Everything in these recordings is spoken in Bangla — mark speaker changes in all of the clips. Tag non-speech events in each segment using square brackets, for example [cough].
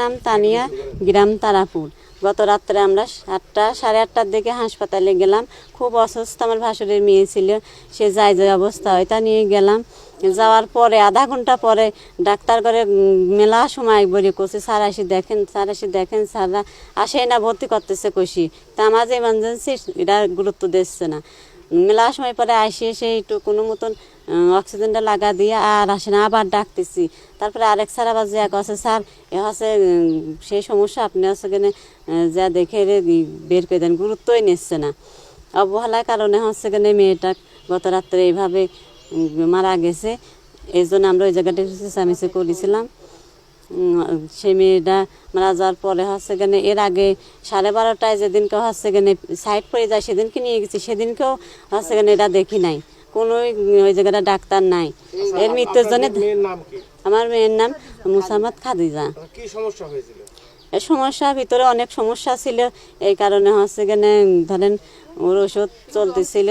Speaker 1: নাম তানিয়া, গ্রাম তারাপুর। গত রাত্রে আমরা আটটা সাড়ে আটটার দিকে হাসপাতালে গেলাম। খুব অসুস্থ আমার ভাসুরের মেয়ে ছিল। সে যায় যে অবস্থা হয়, তা নিয়ে গেলাম। যাওয়ার পরে, আধা ঘণ্টা পরে ডাক্তার করে মেলা সময় বলি কষি স্যার আসি দেখেন, স্যার আসি দেখেন, স্যাররা আসে না, ভর্তি করতেছে কষি তা আমার যে ইমার্জেন্সি এটা গুরুত্ব দিচ্ছে না। মেলা সময় পরে আসে এসে একটু কোনো মতন অক্সিজেনটা লাগা দিয়ে আর আসে না, আবার ডাকতেছি। তারপরে আরেক স্যার আবার যে এক আছে স্যার, এ হচ্ছে সেই সমস্যা, আপনি হচ্ছে কেন যা দেখে বের করে দেন, গুরুত্বই নিচ্ছে না। অবহেলার কারণে হচ্ছে কেন মেয়েটা গত রাত্রে এইভাবে মারা গেছে। এই জন্য আমরা ওই জায়গাটা চেঁচামেচি করেছিলাম। সেই মেয়েটা মারা যাওয়ার পরে হচ্ছে গেলে এর আগে সাড়ে বারোটায় যেদিনকে হচ্ছে গেলে সাইড পড়ে যায়, সেদিনকে নিয়ে গেছি, সেদিনকেও হচ্ছে গেলে এটা দেখি নাই। কোনো ওই জায়গাটা ডাক্তার নাই। এর মৃত্যুর জন্য আমার মেয়ের নাম মুসাম্মদ খাদিজা।
Speaker 2: কি সমস্যা হয়েছিল?
Speaker 1: এই সমস্যার ভিতরে অনেক সমস্যা ছিল। এই কারণে হচ্ছে গেলে ধরেন ওর ওষুধ চলতেছিল।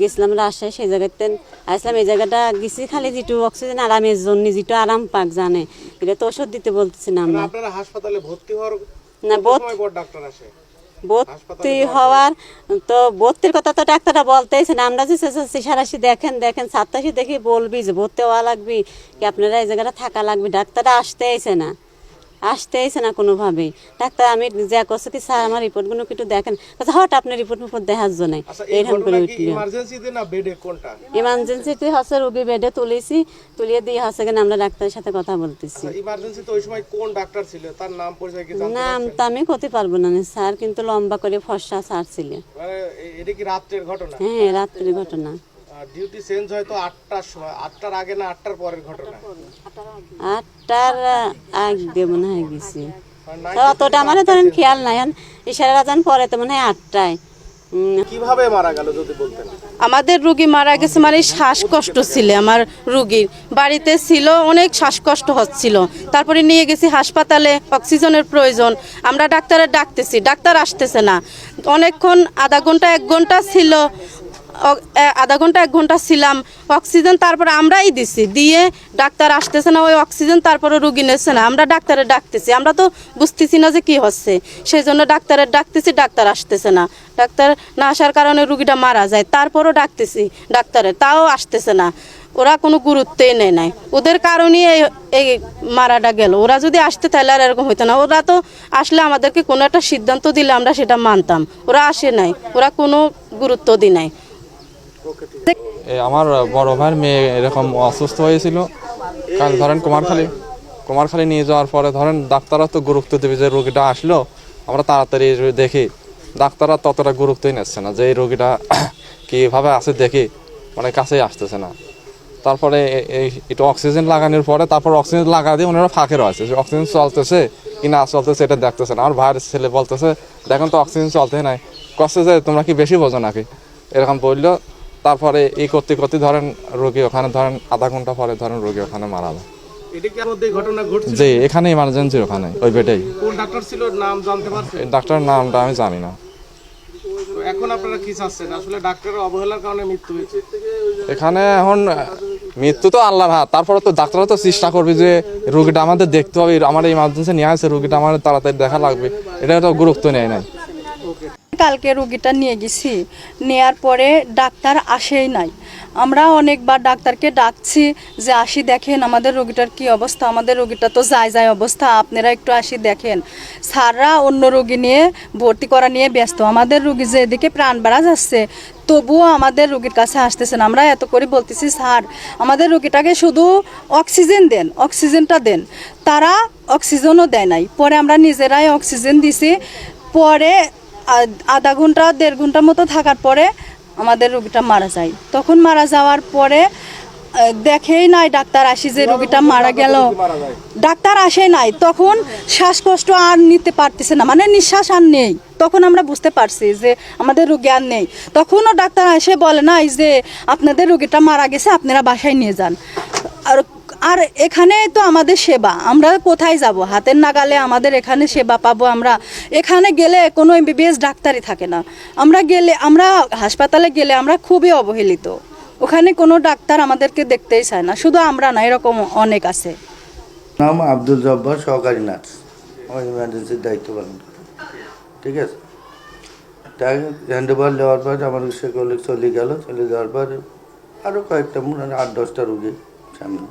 Speaker 1: গেছিলাম রাজশাহী সেই জায়গাতে। আসলাম এই জায়গাটা গেছি খালি যেটু অক্সিজেন আরামের জন্য যেটু আরাম পাক জানে। এটা তো ওষুধ দিতে বলতেছি না
Speaker 2: মানে
Speaker 1: আমরা।
Speaker 2: হাসপাতালে ভর্তি হওয়ার
Speaker 1: না বোধ
Speaker 2: ডাক্তার আসে?
Speaker 1: ভর্তি হওয়ার তো ভর্তির কথা তো ডাক্তাররা বলতেইছে না। আমরা যে সারাশি দেখেন দেখেন সাতটাশি দেখি বলবি যে ভর্তি হওয়া লাগবি কি আপনারা এই জায়গাটা থাকা লাগবে? ডাক্তাররা আসতেইছে না। আসতেইছে না কোনোভাবেই। ডাক্তার আমি যা করছি কি স্যার আমার রিপোর্টগুলো একটু দেখেন। কথা হট আপনার রিপোর্ট ফিপোর্ট দেখার জন্য
Speaker 2: আচ্ছা
Speaker 1: এরকম করে উঠল।
Speaker 2: ইমার্জেন্সিতে
Speaker 1: হচ্ছে রুগী বেডে তুলেছি তুলিয়ে দিয়ে হচ্ছে কেন আমরা ডাক্তারের সাথে কথা বলতেছি।
Speaker 2: ইমার্জেন্সিতে ওই সময় কোন ডাক্তার ছিল? তার নাম পরিচয় কি
Speaker 1: নাম তো আমি করতে পারব না স্যার কিন্তু লম্বা করে ফর্সা স্যার ছিলেন
Speaker 2: মানে এটা কি রাত্রের ঘটনা?
Speaker 1: হ্যাঁ রাত্রি ঘটনা।
Speaker 2: ডিউটি চেঞ্জ হয়তো আটটার সময়। আটটার আগে না আটটার পরের ঘটনা?
Speaker 1: আটটার আগে মনে হয় গেছি।
Speaker 2: মানে
Speaker 1: তো অতটা আমার ধরেন খেয়াল নাই। ইশারা রাজান পরে তো মনে হয় আটটায়।
Speaker 2: কীভাবে মারা গেল যদি বলতেন?
Speaker 3: আমাদের রুগী মারা গেছে মানে শ্বাসকষ্ট ছিল আমার রুগীর। বাড়িতে ছিল অনেক শ্বাসকষ্ট হচ্ছিল। তারপরে নিয়ে গেছি হাসপাতালে অক্সিজেনের প্রয়োজন। আমরা ডাক্তারের ডাকতেছি ডাক্তার আসতেছে না। অনেকক্ষণ আধা ঘণ্টা এক ঘণ্টা ছিল। আধা ঘণ্টা, এক ঘণ্টা ছিলাম। অক্সিজেন তারপরে আমরাই দিছি। দিয়ে ডাক্তার আসতেছে না, ওই অক্সিজেন তারপরে রুগী নিচ্ছে না। আমরা ডাক্তারের ডাকতেছি। আমরা তো বুঝতেছি না যে কি হচ্ছে। সেই জন্য ডাক্তারের ডাকতেছি, ডাক্তার আসতেছে না। ডাক্তার না আসার কারণে রুগীটা মারা যায়। তারপরও ডাকতেছি ডাক্তারের তাও আসতেছে না। ওরা কোনো গুরুত্বই নেয় নাই। ওদের কারণেই এই মারাটা গেল। ওরা যদি আসতে তাহলে আর এরকম হইতো না। ওরা তো আসলে আমাদেরকে কোনো একটা সিদ্ধান্ত দিলে আমরা সেটা মানতাম। ওরা আসে নাই। ওরা কোনো গুরুত্ব দি নাই
Speaker 4: আমার বড় ভাইয়ের মেয়ে এরকম অসুস্থ হয়েছিল। কাল ধরেন কুমারখালী কুমারখালী নিয়ে যাওয়ার পরে ধরেন ডাক্তাররা তো গুরুত্ব দেবে যে রোগীটা আসলো, আমরা তাড়াতাড়ি দেখি। ডাক্তাররা ততটা গুরুত্বই নিচ্ছে না যে এই রোগীটা [coughs] কীভাবে আছে দেখি মানে কাছেই আসতেছে না। তারপরে এই একটু অক্সিজেন লাগানোর পরে তারপর অক্সিজেন লাগা দিয়ে ওনারা ফাঁকে রয়েছে অক্সিজেন চলতেছে কি না চলতেছে এটা দেখতেছে না। আমার ভাইয়ের ছেলে বলতেছে, দেখেন তো অক্সিজেন চলতে নাই। কষ্ট যে, তোমরা কি বেশি বোঝো নাকি? এরকম বলল তারপরে এই করতে করতে ধরেন রোগী ওখানে ধরেন আধা ঘণ্টা পরে ধরেন রোগী ওখানে মারা যায়। জি এখানে ইমার্জেন্সি ওখানে ওই বেডেই
Speaker 2: ডাক্তার
Speaker 4: নামটা আমি জানি না।
Speaker 2: এখন আপনারা কি চাচ্ছেন? আসলে ডাক্তারের অবহেলার কারণে মৃত্যু হয়েছে।
Speaker 4: এখানে এখন মৃত্যু তো আল্লাহর হাত। তারপরে তো ডাক্তাররা তো চেষ্টা করবে যে রোগীটা আমাদের দেখতে হবে। আমার ইমার্জেন্সি নিয়ে আসে রোগীটা আমার তাড়াতাড়ি দেখা লাগবে। এটা তো গুরুত্ব নেয় নাই।
Speaker 5: কালকে রুগীটা নিয়ে গেছি। নেয়ার পরে ডাক্তার আসেই নাই। আমরা অনেকবার ডাক্তারকে ডাকছি যে, আসি দেখেন আমাদের রোগীটার কি অবস্থা। আমাদের রোগীটা তো যায় যায় অবস্থা। আপনারা একটু আসি দেখেন। স্যাররা অন্য রোগী নিয়ে ভর্তি করা নিয়ে ব্যস্ত। আমাদের রুগী যে এদিকে প্রাণ বাড়া যাচ্ছে, তবুও আমাদের রুগীর কাছে আসতেছেন আমরা এত করে বলতেছি, স্যার, আমাদের রুগীটাকে শুধু অক্সিজেন দেন, অক্সিজেনটা দেন। তারা অক্সিজেনও দেয় নাই। পরে আমরা নিজেরাই অক্সিজেন দিছি। পরে আধা ঘণ্টা, দেড় ঘণ্টার মতো থাকার পরে আমাদের রুগীটা মারা যায়। তখন মারা যাওয়ার পরে দেখেই নাই ডাক্তার আসি যে রুগীটা মারা গেল। ডাক্তার আসে নাই। তখন শ্বাসকষ্ট আর নিতে পারতেছে না। মানে নিঃশ্বাস আর নেই। তখন আমরা বুঝতে পারছি যে আমাদের রুগী আর নেই। তখনও ডাক্তার এসে বলে নাই যে আপনাদের রুগীটা মারা গেছে, আপনারা বাসায় নিয়ে যান। আর আর এখানে তো আমাদের সেবা, আমরা কোথায় যাব? হাতের নাগালে আমাদের এখানে সেবা পাবো আমরা। এখানে গেলে কোনো এমবিবিএস ডাক্তারই থাকে না। আমরা গেলে, আমরা হাসপাতালে গেলে আমরা খুবই অবহেলিত। ওখানে কোনো ডাক্তার আমাদেরকে দেখতেই চায় না। শুধু আমরা না, এরকম অনেক আছে।
Speaker 6: নাম আব্দুল জব্বার, সহকারী নার্স। ইমার্জেন্সির দায়িত্ব পালন ঠিক আছে? তাই হ্যান্ডওভার নেওয়ার পর আমার সে চলে গেল। চলে যাওয়ার পর আরও কয়েকটা, মনে আট, দশটা রুগী সামনে।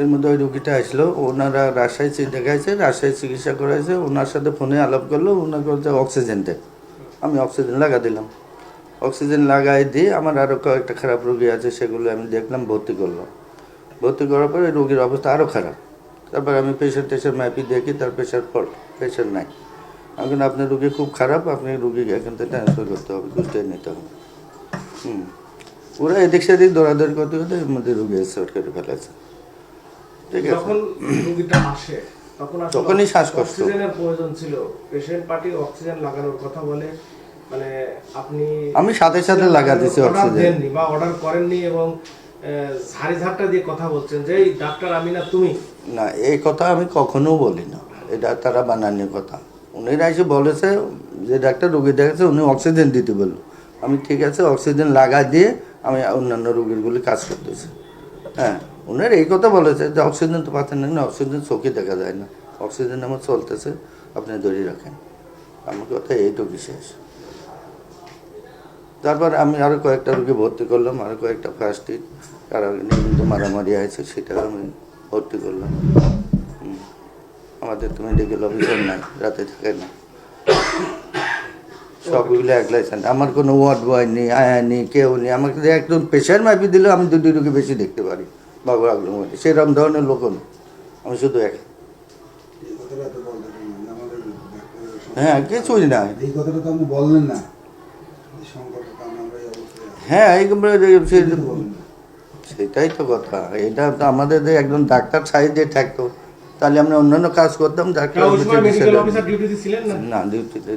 Speaker 6: এর মধ্যে ওই রুগীটা আসলো। ওনারা রাজশাহী দেখাইছে রাজশাহী চিকিৎসা করাইছে। ওনার সাথে ফোনে আলাপ করল ওনার বলছে অক্সিজেন দেন আমি অক্সিজেন লাগা দিলাম। অক্সিজেন লাগাই দিয়ে আমার আরও কয়েকটা খারাপ রুগী আছে, সেগুলো আমি দেখলাম, ভর্তি করলাম ভর্তি করার পরে রোগীর অবস্থা আরও খারাপ। তারপর আমি প্রেশার টেশার ম্যাপি দেখি, তার প্রেশার ফল্ট প্রেশার নাই। এখন আপনার রুগী খুব খারাপ, আপনি রুগীকে এখান থেকে ট্রান্সফার করতে হবে কুষ্টিয়া নিতে হবে। হুম। ওরা এদিক সেদিক দৌড়াদৌড়ি করতে করতে এর মধ্যে রুগী শর্ট করে ফেলেছে। ঠিক আছে।
Speaker 2: যখন রোগীটা আসে তখন
Speaker 6: তখনই শ্বাসকষ্ট।
Speaker 2: অক্সিজেনের প্রয়োজন ছিল। পেশেন্ট পার্টি অক্সিজেন লাগানোর কথা বলে মানে আপনি
Speaker 6: আমি সাথে সাথে লাগা
Speaker 2: অর্ডার
Speaker 6: অক্সিজেন।
Speaker 2: বা অর্ডার করেননি এবং ঝাড়ি ঝাড়টা দিয়ে কথা বলছেন যে এই ডাক্তার আমি না তুমি?
Speaker 6: না এই কথা আমি কখনো বলি না। এটা তারা বানানোর কথা। উনিরা এসে বলেছে যে ডাক্তার রুগী দেখেছে উনি অক্সিজেন দিতে বলল। আমি ঠিক আছে অক্সিজেন লাগা দিয়ে আমি অন্যান্য রুগীরগুলি কাজ করতেছি। হ্যাঁ। উনার এই কথা বলেছে যে অক্সিজেন তো পাচ্ছেন না, অক্সিজেন চোখে দেখা যায় না। অক্সিজেন আমার চলতেছে, আপনি ধরে রাখেন। আমার কথা এইটুকু বিশেষ তারপর আমি আরও কয়েকটা রুগী ভর্তি করলাম আরও কয়েকটা ফার্স্ট এইড কারও নিয়মিত মারামারি আছে সেটা আমি ভর্তি করলাম। আমাদের তো মেডিকেল অফিসার নাই, রাতে থাকে না। সবগুলো একলাইছেন আমার কোনো ওয়ার্ড বয় নেই, আয়া নেই, কেউ নেই। আমাকে একজন পেশার মাপি দিলেও আমি দুটি রুগী বেশি দেখতে পারি। বাবু সেরকম ধরনের নেই আমি শুধু এক। হ্যাঁ কিছুই না।
Speaker 7: এই কথাটা তো আপনি বললেন।
Speaker 6: হ্যাঁ। সেটাই তো কথা। এটা তো আমাদের একজন ডাক্তার সাইড দিয়ে থাকতো তাহলে আমরা অন্যান্য কাজ করতাম ডাক্তার
Speaker 2: সময় মেডিকেল অফিসার ডিউটিতে ছিলেন না?
Speaker 6: না ডিউটিতে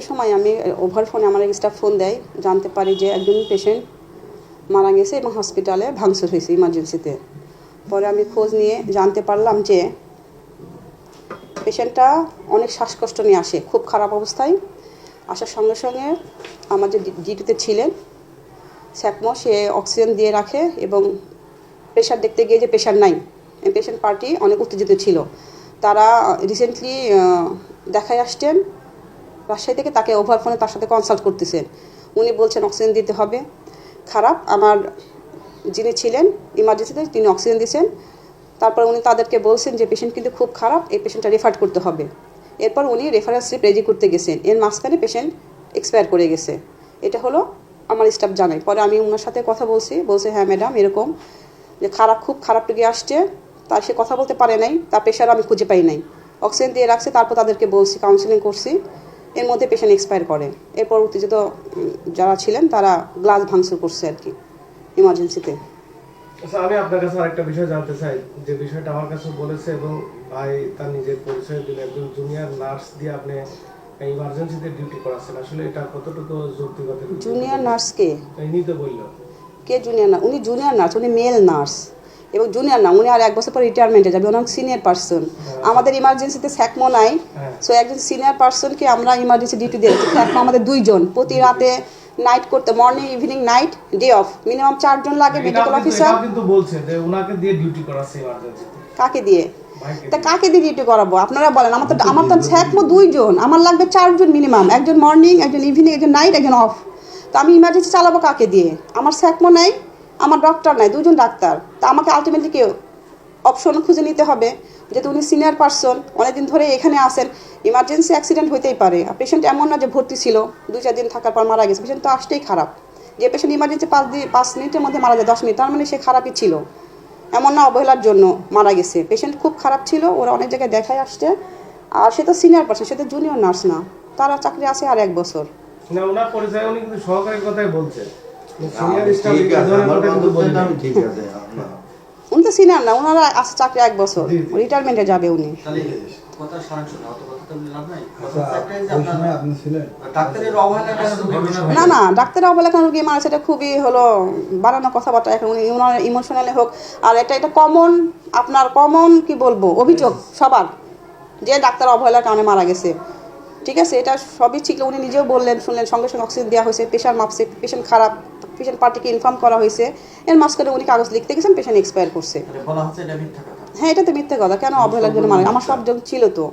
Speaker 8: সময় আমি ওভার ফোনে আমার স্টাফ ফোন দেয় জানতে পারি যে একজন পেশেন্ট মারা গেছে এবং হসপিটালে ভাঙচুর হয়েছে ইমার্জেন্সিতে পরে আমি খোঁজ নিয়ে জানতে পারলাম যে পেশেন্টটা অনেক শ্বাসকষ্ট নিয়ে আসে, খুব খারাপ অবস্থায়। আসার সঙ্গে সঙ্গে আমার যে ডিউটিতে ছিলেন, স্যাকমো, সে অক্সিজেন দিয়ে রাখে, এবং প্রেশার দেখতে গিয়ে যে প্রেশার নাই পেশেন্ট পার্টি অনেক উত্তেজিত ছিল। তারা রিসেন্টলি দেখায় আসছেন, রাজশাহী থেকে তাকে ওভার ফোনে তার সাথে কনসাল্ট করতেছেন। উনি বলছেন অক্সিজেন দিতে হবে। খারাপ। আমার যিনি ছিলেন ইমার্জেন্সিতে তিনি অক্সিজেন দিয়েছেন। তারপর উনি তাদেরকে বলছেন যে পেশেন্ট কিন্তু খুব খারাপ, এই পেশেন্টটা রেফার করতে হবে। এরপর উনি রেফারেন্স স্লিপ রেডি করতে গেছেন। এর মাঝখানে পেশেন্ট এক্সপায়ার করে গেছে। এটা হলো আমার স্টাফ জানাই পরে আমি ওনার সাথে কথা বলছি। বলছে হ্যাঁ ম্যাডাম এরকম যে খারাপ, খুব খারাপ রোগী আসছে। তার সে কথা বলতে পারে নাই। তার প্রেশার আমি খুঁজে পাই নাই। অক্সিজেন দিয়ে রাখছে। তারপর তাদেরকে বলছি কাউন্সিলিং করছি। এর মধ্যে পেশেন্ট এক্সপায়ার করে। এরপর উত্তেজিত উম, যারা ছিলেন তারা গ্লাস ভাঙচুর করছে আর কি ইমার্জেন্সিতে
Speaker 2: আচ্ছা আমি আপনার কাছে আরেকটা বিষয় জানতে চাই। যে বিষয়টা আমার কাছে বলেছে এবং ভাই তার নিজের পরিচয় দিলে একজন জুনিয়র নার্স দিয়ে আপনি ইমার্জেন্সিতে ডিউটি করাচ্ছেন। আসলে এটা কতটুকু যৌক্তিকতা?
Speaker 8: জুনিয়র নার্সকে
Speaker 2: ইনি তো বলল।
Speaker 8: কে জুনিয়র নার্স উনি জুনিয়র নার্স উনি মেল নার্স এবং জুনিয়র না উনি আর এক বছর পর রিটায়ারমেন্টে যাবে অনেক সিনিয়র পার্সন আমাদের ইমার্জেন্সিতে স্যাকমো নাই।
Speaker 2: হ্যাঁ।
Speaker 8: সো একজন সিনিয়র পার্সনকে আমরা ইমার্জেন্সি ডিউটি দিয়েছি স্যাকমো আমাদের দুইজন। প্রতি রাতে নাইট করতে morning evening night day off minimum চারজন লাগে মেডিকেল অফিসার
Speaker 2: কিন্তু বলছে যে ওনাকে দিয়ে ডিউটি করাচ্ছে ইমার্জেন্সিতে
Speaker 8: কাকে দিয়ে? তা কাকে দিয়ে ডিউটি করাবো? আপনারা বলেন আমার তো আমার তো স্যাকমো দুইজন। আমার লাগবে চারজন মিনিমাম একজন মর্নিং একজন ইভিনিং একজন নাইট একজন অফ তো আমি ইমার্জেন্সি চালাবো কাকে দিয়ে? আমার স্যাকমো নাই। আমার ডক্টর নাই দুজন ডাক্তার। তা আমাকে আলটিমেটলি কেউ অপশন খুঁজে নিতে হবে? যেহেতু উনি সিনিয়র পার্সন অনেকদিন ধরে এখানে আসেন ইমার্জেন্সি অ্যাক্সিডেন্ট হইতেই পারে। আর পেশেন্ট এমন না যে ভর্তি ছিল দু চার দিন থাকার পর মারা গেছে পেশেন্ট তো আসতেই খারাপ। যে পেশেন্ট ইমার্জেন্সি পাঁচ দিন, পাঁচ মিনিটের মধ্যে মারা যায়, দশ মিনিট, তার মানে সে খারাপই ছিল। এমন না অবহেলার জন্য মারা গেছে। পেশেন্ট খুব খারাপ ছিল, ওরা অনেক জায়গায় দেখায় আসছে। আর সে তো সিনিয়র পার্সন সে তো জুনিয়র নার্স না। তারা চাকরি আছে আর এক বছর।
Speaker 2: না, ওনার পরিচয় উনি কিন্তু সহকারী কথাই
Speaker 8: উনি তো সিনিয়র না ওনারা আছে চাকরি এক বছর। রিটায়ারমেন্টে যাবে উনি
Speaker 9: না
Speaker 7: আচ্ছা ছিলেন
Speaker 9: ডাক্তারের অবহেলা কেন
Speaker 8: না না রুগী মারা সেটা খুবই হলো বাড়ানো কথাবার্তা এখন উনি ওনার ইমোশনালি হোক আর এটা এটা কমন আপনার কমন কি বলব অভিযোগ সবার যে ডাক্তার অবহেলার কারণে মারা গেছে ঠিক আছে এটা সবই ঠিক উনি নিজেও বললেন শুনলেন সঙ্গে সঙ্গে অক্সিজেন দেওয়া হয়েছে পেশেন্ট মাপছে পেশেন্ট খারাপ পেশেন্ট পার্টিকে ইনফর্ম করা হয়েছে। এর মাঝখানে উনি কাগজ লিখতে গেছেন পেশেন্ট এক্সপায়ার করছে।
Speaker 9: কথা।
Speaker 8: হ্যাঁ এটা তো মিথ্যা কথা। কেন অবহেলার জন্য মানে আমার সব ছিল তো।